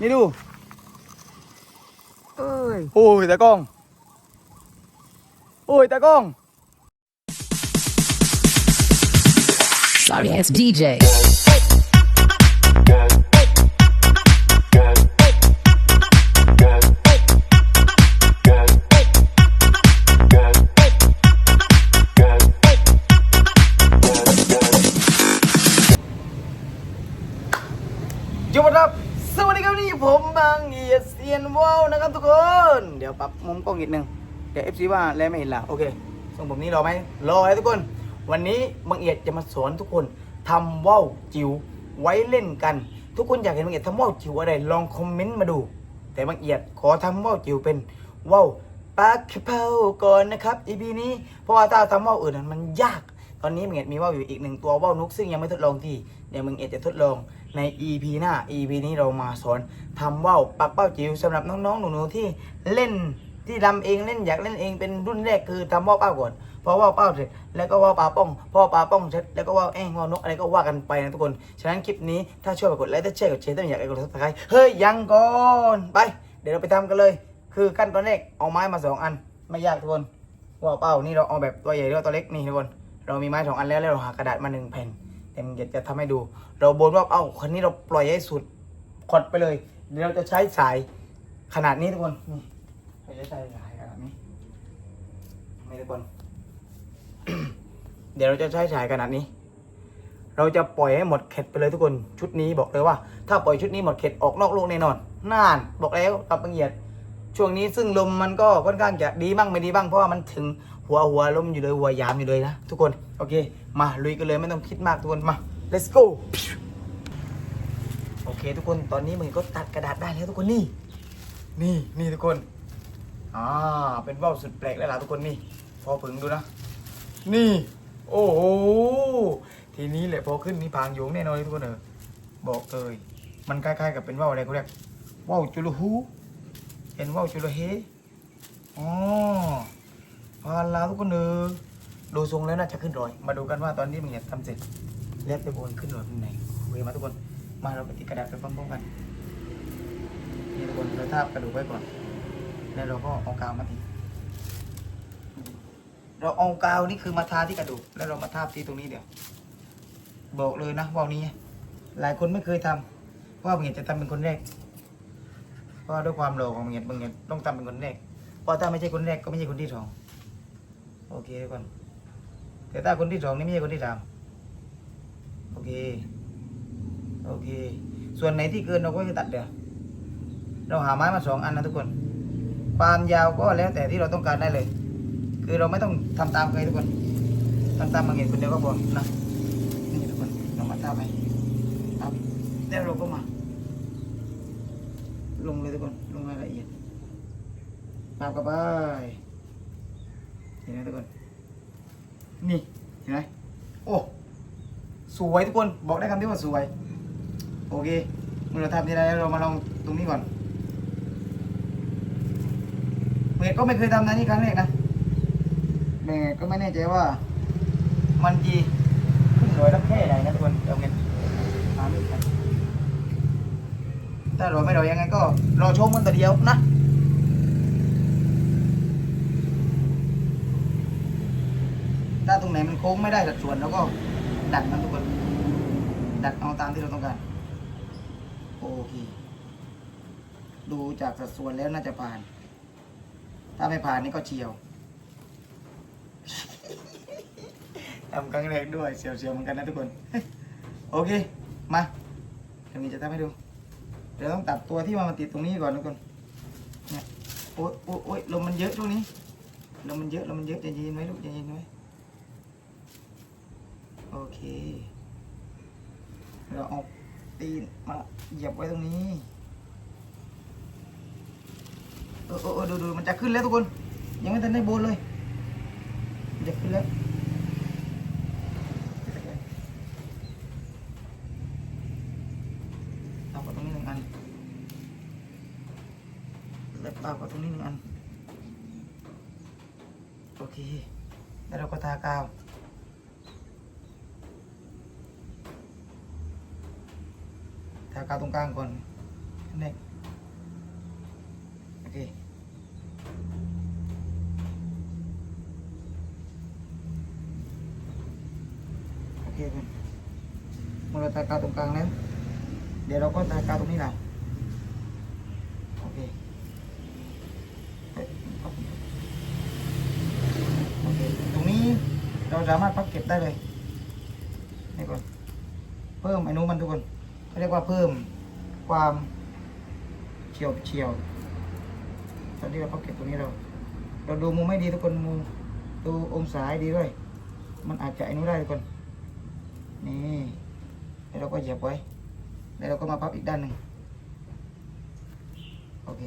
นี่ดูเอ้ยโอ้ยตากล้องโอ้ยตากล้อง Sorry ass DJ. ยกครับสวัสดีครับนี่ ผมบางเอียดเซียนว่าวนะครับทุกคน เดี๋ยวปรับมุมกล้องอีกหนึ่งเดี๋ยวเอฟซีว่าแล้วไม่เห็นละโอเคส่งผมนี้รอไหมรอให้ทุกคน วันนี้บางเอียดจะมาสอนทุกคนทำว่าวจิ๋วไว้เล่นกัน ทุกคนอยากเห็นบางเอียดทำว่าวจิ๋วอะไรลองคอมเมนต์มาดู แต่บางเอียดขอทำว่าวจิ๋วเป็นว่าวปาคเพาก่อนนะครับ EP นี้เพราะว่าถ้าทำว่าวอื่นนั้นมันยาก ตอนนี้มึงเอ็ดมีว่าวอยู่อีกหนึ่งตัวว่าวนุกซึ่งยังไม่ทดลองที่เดี๋ยวมึงเอ็ดจะทดลอง ใน EP หน้า EP นี้เรามาสอนทำว่าวปักเป้าจิ๋วสำหรับน้องๆ หนูๆที่เล่นที่ทำเองเล่นอยากเล่นเองเป็นรุ่นแรกคือทำว่าวเป้าก่อนพอว่าวเป้าเสร็จแล้วก็ว่าวปลาป้องพอปลาป้องเสร็จแล้วก็ว่าวแอ้งว่าวนกอะไรก็ว่ากันไปนะทุกคนฉะนั้นคลิปนี้ถ้าช่วยกดไลค์ถ้าแชร์กดแชร์ถ้าอยากให้กดซับสไครต์เฮ้ยยังก่อนไป เดี๋ยวเราไปทำกันเลย คือขั้นตอนแรกเอาไม้มาสองอันไม่ยากทุกคนว่าวเป้านี่เราเอาแบบตัวใหญ่หรือว่าตัวเล็กนี่ทุกคนเรามีไม้สองอันแล้วแล้วเราหากระดาษมาหนึ่งแผ่น เต็มเดี๋ยวจะทำให้ดู เราบนว่าเอ้าคันนี้เราปล่อยให้สุดขดไปเลย เดี๋ยวเราจะใช้สายขนาดนี้ทุกคนนี่เราจะใช้สายขนาดนี้นี่ทุกคน เดี๋ยวเราจะใช้สายขนาดนี้ เราจะปล่อยให้หมดเข็ดไปเลยทุกคน ชุดนี้บอกเลยว่า ถ้าปล่อยชุดนี้หมดเข็ดออกนอกโลกแน่นอนน่าน บอกแล้วตับละเอียดช่วงนี้ซึ่งลมมันก็ค่อนข้างจะดีบ้างไม่ดีบ้างเพราะว่ามันถึง หัวหัวล้มอยู่เลยหัวยามอยู่เลยนะทุกคนโอเค มาลุยกันเลยไม่ต้องคิดมากทุกคนมา let's go โอเคทุกคนตอนนี้มึงก็ตัดกระดาษได้แล้วทุกคนนี่ นี่นี่ทุกคนอ่าเป็นว่าวสุดแปลกแล้วล่ะทุกคนนี่ พอผึ่งดูนะ นี่ โอ้โหทีนี้แหละพอขึ้นนี่พางโยงแน่นอนทุกคนเออบอกเลยมันคล้ายๆกับเป็นว่าวอะไรเขาเรียกว่าวจุลหูเห็นว่าวจุลเฮอ๋อ พานลาทุกคนเออดูทรงแล้วน่าจะขึ้นรอย มาดูกันว่าตอนนี้มึงเนี่ยทำเสร็จแล้วจะโอนขึ้นรอยเป็นไหนเคมาทุกคน มาเราไปติดกระดาษไปพร้อมๆกันนี่ทุกคนเราทาบกระดูกไว้ก่อน แล้วเราก็เอากาวมาติดเราเอากาวนี่คือมาทาที่กระดูก แล้วเรามาทาบที่ตรงนี้เดี๋ยว บอกเลยนะว่านี้ หลายคนไม่เคยทำเพราะว่ามึงเนี่ยจะทำเป็นคนแรกเพราะด้วยความโลของมึงเนี่ยมึงเนี่ยต้องทำเป็นคนแรกเพราะถ้าไม่ใช่คนแรกก็ไม่ใช่คนที่สอง โอเคทุกคนแต่ถ้าคนที่สองนี่ไม่ใช่คนที่สามโอเค โอเค ส่วนไหนที่เกินเราก็จะตัดเดี๋ยวเราหาไม้มาสองอันนะทุกคนความยาวก็แล้วแต่ที่เราต้องการได้เลย คือเราไม่ต้องทำตามใครทุกคนทำตามบางเห็นคนเดียวก็พอนะนี่ทุกคนเรามาทำไหมครับแล้วเราก็มา ลงเลยทุกคนลงรายละเอียดตามกับไป เห็นไหมทุกคน นี่ เห็นไหมโอ้ สวยทุกคน บอกได้คำที่ว่าสวย โอเคเมื่อเราทำทีไรเรามาลองตรงนี้ก่อนเมย์ก็ไม่เคยทำนะนี่ครั้งแรกนะเมย์ก็ไม่แน่ใจว่า มันจีขึ้นรอยรับแค่ไหนนะทุกคนเดี๋ยวเงินถ้ารอไม่รอยังไงก็รอชมกันแต่เดียวนะ ถ้าตรง ไหนมันโค้งไม่ได้สัดส่วนเราก็ดัดมันทุกคนดัดเอาตามที่เราต้องการโอเคดูจากสัดส่วนแล้วน่าจะผ่าน ถ้าไม่ผ่านนี่ก็เฉียวทำครั้งแรกด้วยเฉียวๆเหมือนกันนะทุกคน โอเค มาเดี๋ยวมีจะทำให้ดู เดี๋ยวต้องตัดตัวที่มันมาติดตรงนี้ก่อนทุกคนเนี่ยโอ๊ยโอ๊ยโอ๊ยลมมันเยอะช่วงนี้ลมมันเยอะลมมันเยอะใจเย็นไว้ลูกใจเย็นไว้ โอเค เราเอาตีนมาเหยียบไว้ตรงนี้ เออเออดูดูมันจะขึ้นแล้วทุกคน ยังไม่ทันได้โบนเลยมันจะขึ้นแล้วเอากับตรงนี้หนึ่งอันแล้วเอากับตรงนี้หนึ่งอัน โอเค แล้วเราก็ทากาว ทากาวตรงกลางก่อนนั่นโอเคโอเคเพื่อนเมื่อเราทากาวตรงกลางแล้ว เดี๋ยวเราก็ทากาวตรงนี้แหละโอเคโอเคตรงนี้เราสามารถพับเก็บได้เลยนี่ก่อนเพิ่มไอ้นู้มันทุกคน เขาเรียกว่าเพิ่มความเฉียวเฉียวตอนนี้เราพับเก็บตรงนี้เรา เราดูมุมไม่ดีทุกคนมุมดูองศาให้ดีด้วย มันอาจจะไอ้นู้นได้ทุกคน นี่แล้วเราก็เหยียบไว้ แล้วเราก็มาพับอีกด้านหนึ่งโอเค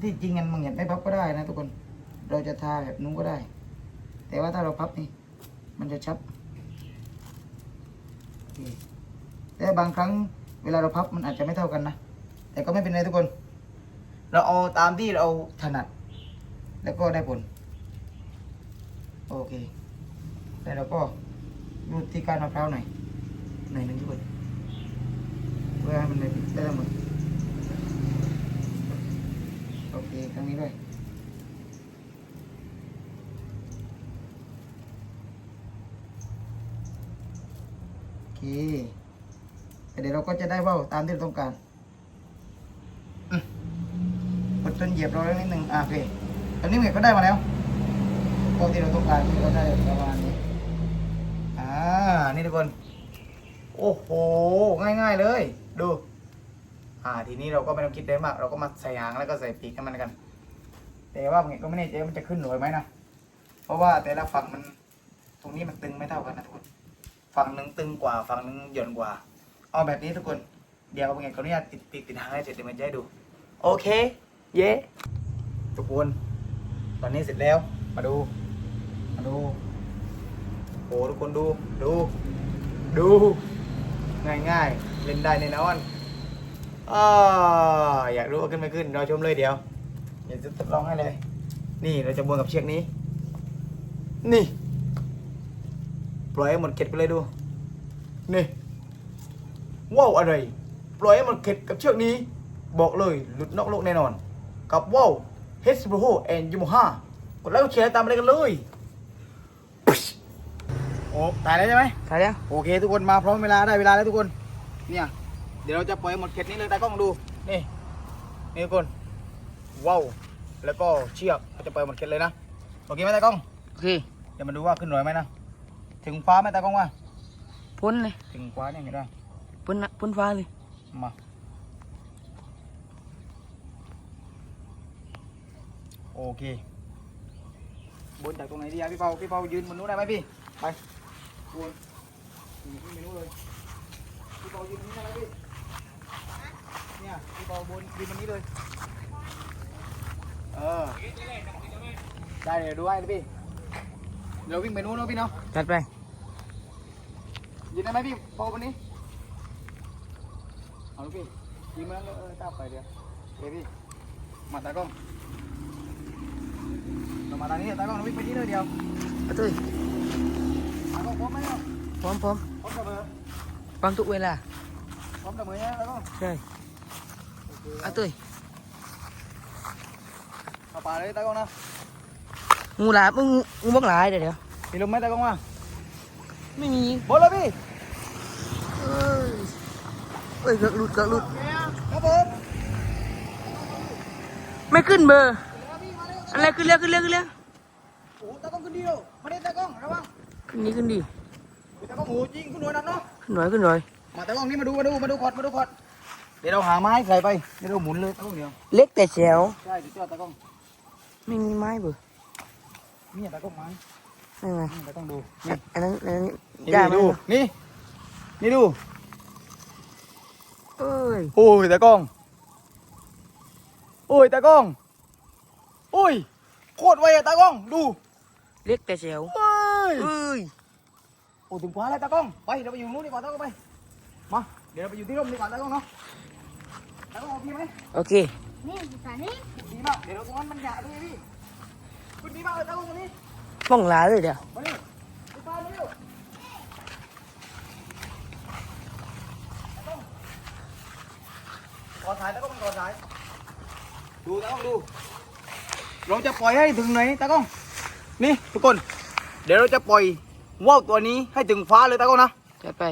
ที่จริงกันมึงอยากไม่พับก็ได้นะทุกคน เราจะทาแบบนู้นก็ได้ แต่ว่าถ้าเราพับนี่ มันจะชับ คแต่บางครั้งเวลาเราพับมันอาจจะไม่เท่ากันนะ แต่ก็ไม่เป็นไรทุกคน เราเอาตามที่เราถนัด แล้วก็ได้ผล โอเค แล้วเราก็รูดที่ก้านมะพร้าวหน่อยหน่อยนึงทุกคนเพื่อให้มันได้ได้ทั้งหมดโอเคครั้งนี้ด้วย เคแต่เดี๋ยวเราก็จะได้ว่าวตามที่เราต้องการอืมกดจนเหยียบเราแล้วนิดหนึ่งอะโอเคตอนนี้เหมือนก็ได้มาแล้วว่าวที่เราต้องการก็ได้ประมาณนี้อ่านี่ทุกคน โอ้โห ง่าย ๆ เลย ดู อ่า ทีนี้เราก็ไม่ต้องคิดได้มาก เราก็มาใส่หางแล้วก็ใส่ปีกให้มันกัน แต่ว่าเงี้ยก็ไม่แน่ใจมันจะขึ้นหรือไหมนะ เพราะว่าแต่ละฝั่งมัน ตรงนี้มันตึงไม่เท่ากันนะทุกคน ฝั่งหนึ่งตึงกว่าฝั่งหนึ่งหย่อนกว่าเอาแบบนี้ทุกคน เดี๋ยวเงี้ยเขาเนี่ยติดปีกติดหางให้เสร็จเดี๋ยวมันจะให้ดู โอเค เย้ทุกคน ตอนนี้เสร็จแล้ว มาดู มาดูโอ้ทุกคนดู ดู ดู ง่ายง่ายเล่นได้แน่นอนอาอยากรู้ว่าขึ้นไม่ขึ้น เราชมเลยเดี๋ยว เดี๋ยวจะทดลองให้เลย นี่เราจะบวนกับเชือกนี้ นี่ ปล่อยให้หมดเข็ดไปเลยดู นี่ว้าวอะไร ปล่อยให้หมดเข็ดกับเชือกนี้ บอกเลยหลุดนอกโลกแน่นอน กับว้าวเฮสโบโฮแอนยูโมฮากดไลค์กดแชร์ตามอะไรกันเลยโอ้ตายแล้วใช่ไหมถ่ายแล้วโอเค ทุกคนมาพร้อมเวลาได้เวลาแล้วทุกคน เนี่ย เดี๋ยวเราจะปล่อยหมดเข็ดนี้เลยตากล้องดู นี่ นี่ทุกคนว้าวแล้วก็เชือกเราจะปล่อยหมดเข็ดเลยนะ โอเคไหมตากล้อง โอเค เดี๋ยวมาดูว่าขึ้นหน่วยไหมนะ ถึงฟ้าไหมตากล้องว่า พ้นเลยถึงฟ้าเนี่ยเห็นไหมพ้นนะพ้นฟ้าเลย มาโอเค บนจากตรงไหนดีอะพี่เปาพี่เปายืนบนนู้นได้ไหมพี่ ไปบนยืนขึ้นไปนู้นเลย พี่เปายืนตรงนี้ได้ไหมพี่ เนี่ยพี่เปาบนยืนบนนี้เลย เออ ได้เดี๋ยวดูให้นะพี่ เดี๋ยววิ่งไปนู้นเนาะพี่เนาะจัดไปยืนได้ไหมพี่เปาบนนี้เอาลูกพี่ยืนมาแล้วเออตามไปเดี๋ยวเดี๋ยวพี่มาตากล้องเรามาทางนี้ตากล้องเราวิ่งไปนี่เลยเดียวเอาตุ้ยตากล้องพร้อมไหมเนาะพร้อมพร้อมพร้อมเสมอฟังทุกเวลาพร้อมเสมอนะตากล้องใช่โอเคเอาตุ้ยเข้าป่าเลยตากล้องนะ งูหลามมึงงูบักหลายเดี๋ยวเดี๋ยวมีลมไหมตากล้องว่าไม่มีบนเลยพี่เอ้ยเอ้ยเกือบหลุดเกือบหลุดครับผมไม่ขึ้นเบอร์อะไรขึ้นเร็วขึ้นเร็วขึ้นเร็วโอ้โหตากล้องขึ้นดีเลยมาดิตากล้องระวังขึ้นดีขึ้นดีตากล้องโอ้โหยิงขึ้นหน่วยนั่นเนาะขึ้นหน่อยขึ้นหน่อยมาตากล้องนี่มาดูมาดูมาดูคอดมาดูคอดเดี๋ยวเราหาไม้ใส่ไปเดี๋ยวเราหมุนเลยตากล้องเดียวเล็กแต่แฉวใช่เดี๋ยวเจ้าตากล้องไม่มีไม้เบอร์ นี่ตากล้องไม้นั่นไงนี่ตากล้องดูนี่อันนั้นอันนั้นนี่ยากไหมดูนี่ นี่ดูเอ้ยโอ้ยตากล้องโอ้ยตากล้องโอ้ยโคตรไวอะตากล้องดู เล็กแต่แฉวเฮ้ยเอ้ยโอ้ถึงขวาแล้วตากล้องไปเราไปอยู่นู้นดีกว่าตากล้องไปมาเดี๋ยวเราไปอยู่ที่ร่มดีกว่าตากล้องเนาะตากล้องโอเคไหมโอเคนี่สถานีดีมากเดี๋ยวเราตรงนั้นมันหยาบเลยพี่ คุณดีมากเลยตากล้องตรงนี้บ้องหลาเลยเดี๋ยวมาดิไปตามมาเร็วตากล้องขอสายตากล้องขอสาย ดูตากล้องดู เราจะปล่อยให้ถึงไหนตากล้อง นี่ทุกคน เดี๋ยวเราจะปล่อยว่าวตัวนี้ให้ถึงฟ้าเลยตากล้องนะจัดไป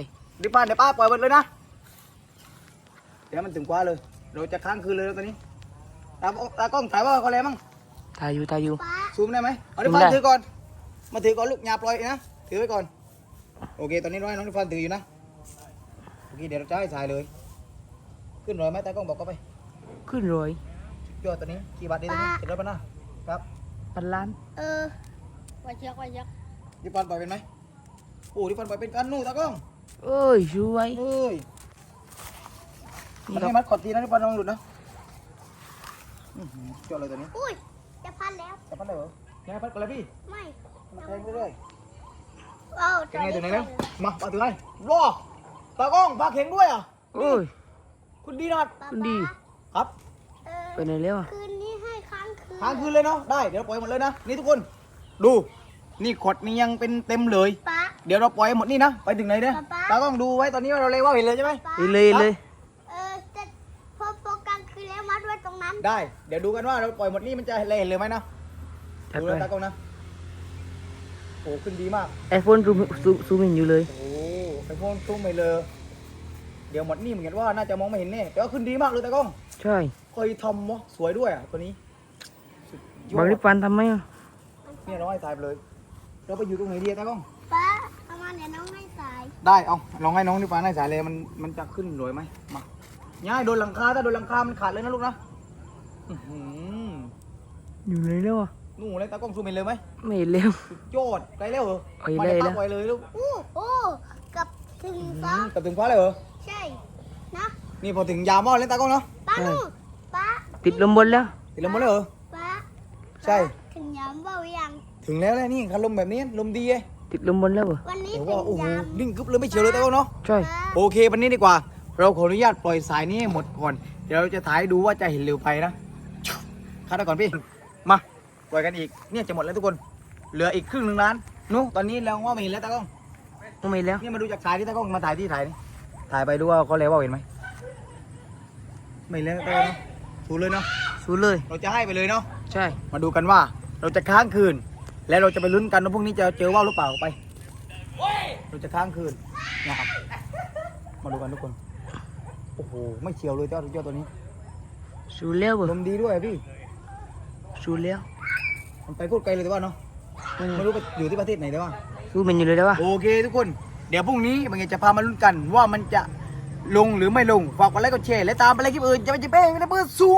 ดิป้าเดี๋ยวป้าปล่อยมันเลยนะ เดี๋ยวมันถึงกว่าเลย เราจะค้างคืนเลยแล้วตอนนี้ ตาตากล้องถ่ายว่าเขาอะไรมั่งตายอยู่ตายอยู่ ซูมได้ไหมเอาดิซูมฟันได้ถือก่อน มาถือก่อนลูกอย่าปล่อยนะ ถือไว้ก่อน โอเค ตอนนี้น้องให้น้องดิฟันถืออยู่นะ โอเค เดี๋ยวเราจะให้ถ่ายเลย ขึ้นรอยไหมตากล้องบอกก็ไป ขึ้นรอยยอดตัวนี้กี่บาทดีตัวนี้เจ็ดร้อยปะนะครับพันล้าน เออว่าเชือกว่าเชือกดิฟันปล่อยเป็นไหมโอ้ดิฟันปล่อยเป็นกันนู่นตากล้องเอ้ยช่วยเฮ้ยนี่มันครัไม่บมัดขอดทีนะดิฟันระวังหลุดนะอื้อหือยอดเลยตัวนี้ อุ้ยจะพันแล้ว จะพัดเลยเหรอยังไงพัดก่อนเลยพี่ไม่มาแทงเรื่อยเอาๆเป็นไงตัวไหนแล้วมาปาถือให้รอตากล้องปากเข็งด้วยอะเอ้ยคุณดีนัดป๊าคุณดีครับเออไปไหนแล้วอะคืนนี้ให้ค้างคืนค้างคืนเลยเนาะได้เดี๋ยวปล่อยหมดเลยนะนี่ทุกคน ดูนี่ขดนี่ยังเป็นเต็มเลยป๊าเดี๋ยวเราปล่อยหมดนี่นะ ไปถึงไหนเนี่ยป๊าตากล้องดูไว้ตอนนี้ว่าเราเลยว่าเห็นเลยใช่ไหมป๊าไปเลยเลย เออจะพอพอกลางคืนแล้วมัด ไว้ตรงนั้นได้ เดี๋ยวดูกันว่าเราปล่อยหมดนี่มันจะเห็นเลยไหมนะจัดดูไปเลยตากล้องนะโอ้ขึ้นดีมาก ไอโฟนซูมซูซูมเห็นอยู่เลย โอ้ไปโพนตุ้มไปเลย เดี๋ยวหมดนี่เหมือนกันว่าน่าจะมองไม่เห็นแน่แต่ว่าขึ้นดีมากเลยตากล้องใช่เคยทำวะสวยด้วยอะตัวนี้สุดยอดบางริปันทำไหมอะเนี่ยน้องให้ตายไปเลย เราไปอยู่ตรงไหนดีอะตากล้องป๊าเอามาเดี๋ยวน้องให้สายได้เอาลองให้น้องนี่ฟ้าให้สายเลยมันมันจะขึ้นรวยไหมมาง่ายโดนหลังคาถ้าโดนหลังคามันขาดเลยนะลูกนะ อื้อหืออยู่ไหนแล้วอะนู่นเลยตากล้องซูมเห็นเลยไหมไม่เห็นแล้ว สุดยอดไกลแล้วเหรอเอาอีกมาแล้วเดี๋ยวอีกป้าแล้วปล่อยเลยลูกโอ้โอ้กับถึงอืฟ้ามกับถึงฟ้าเลยเหรอใช่นะนี่พอถึงยามอดเลยตากล้องเนาะป้าหนูป้าติดลมบนแล้ว ติดลมหมดเลยเหรอ ป้าใช่ ถึงยามว่าหรือยังถึงแล้วแหละนี่คันลมแบบนี้ลมดีไงติดลมบนแล้วเหรอวันนี้เดี๋ยวถึว่างโอ้โหยามนิ่งกึ๊บเลยไม่เฉียวเลยตากล้องเนาะ ใช่ ป้า โอเควันนี้ดีกว่า เราขออนุญาตปล่อยสายนี้ให้หมดก่อน เดี๋ยวเราจะถ่ายดูว่าจะเห็นเร็วไปนะ คัดไว้ก่อนพี่ มาปล่อยกันอีก เนี่ยจะหมดแล้วทุกคน เหลืออีกครึ่งหนึ่งล้านนู้ตอนนี้เราว่าไม่เห็นแล้วตากล้องไม่เห็นแล้วนี่มาดูจากสายที่ตากล้องมาถ่ายที่ถ่ายนี่ถ่ายไปดูว่าเขาเลยว่าเห็นไหมไม่เห็นแล้วตากล้องเนาะถูเลยเนาะ สู้เลย เราจะให้ไปเลยเนาะ ใช่ มาดูกันว่าเราจะค้างคืน แล้วเราจะไปลุ้นกันว่าพรุ่งนี้จะเจอว่าวหรือเปล่าไป เราจะค้างคืนนะครับมาดูกันทุกคน โอ้โห ไม่เฉียวเลยเจ้าเจ้าตัวนี้ สู้แล้วเหรลอมดีด้วยอะพี่ สู้แล้วมันไปโคตรไกลเลยแต่ว่าเนาะไม่รู้ไปอยู่ที่ประเทศไหนแต่ว่า สู้มันอยู่เลยแล้ววะโอเคทุกคน เดี๋ยวพรุ่งนี้บางทีจะพามาลุ้นกันว่ามันจะลงหรือไม่ลงฝากกดไลค์กดแชร์และตามไปเลยคลิปอื่นจะไปจิเป้ไม่ได้เพื่อสู้